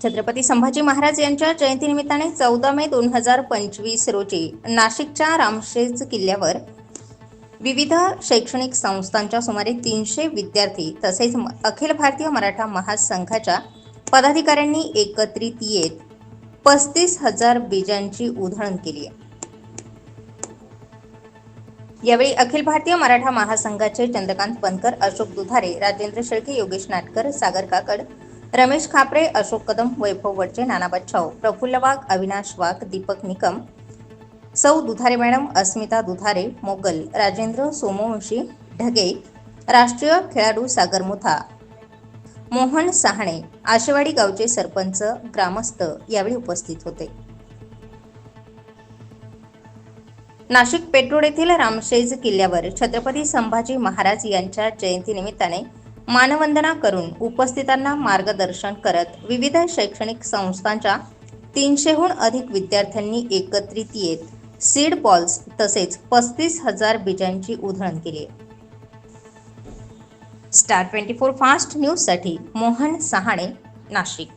छत्रपती संभाजी महाराज यांच्या जयंतीनिमित्ताने चौदा मे दोन हजार पंचवीस रोजी नाशिकच्या रामशेज किल्ल्यावर विविध शैक्षणिक संस्थांच्या सुमारे तीनशे विद्यार्थी तसेच अखिल भारतीय मराठा महासंघाच्या पदाधिकाऱ्यांनी एकत्रित येत पस्तीस हजार बीजांची उधळण केली आहे. यावेळी अखिल भारतीय मराठा महासंघाचे चंद्रकांत बनकर अशोक दुधारे राजेंद्र शेळके योगेश नाटकर सागर काकड रमेश खापरे अशोक कदम वैभव वडचे नाना बच्छाव प्रफुल्ल वाघ अविनाश वाघ दीपक निकम सौ दुधारे मॅडम अस्मिता दुधारे मोगल राजेंद्र सोमवंशी ढगे राष्ट्रीय खेळाडू सागर मुथा मोहन सहाणे आशेवाडी गावचे सरपंच ग्रामस्थ यावेळी उपस्थित होते. नाशिक पेट्रोल येथील रामशेज किल्ल्यावर छत्रपती संभाजी महाराज यांच्या जयंतीनिमित्ताने मानवंदना करून उपस्थितांना मार्गदर्शन करत विविध शैक्षणिक संस्थांच्या तीनशेहून अधिक विद्यार्थ्यांनी एकत्रित येत सीड बॉल्स तसेच पस्तीस हजार बीजांची उधळण केली. स्टार ट्वेंटी फोर फास्ट न्यूजसाठी मोहन सहाणे नाशिक.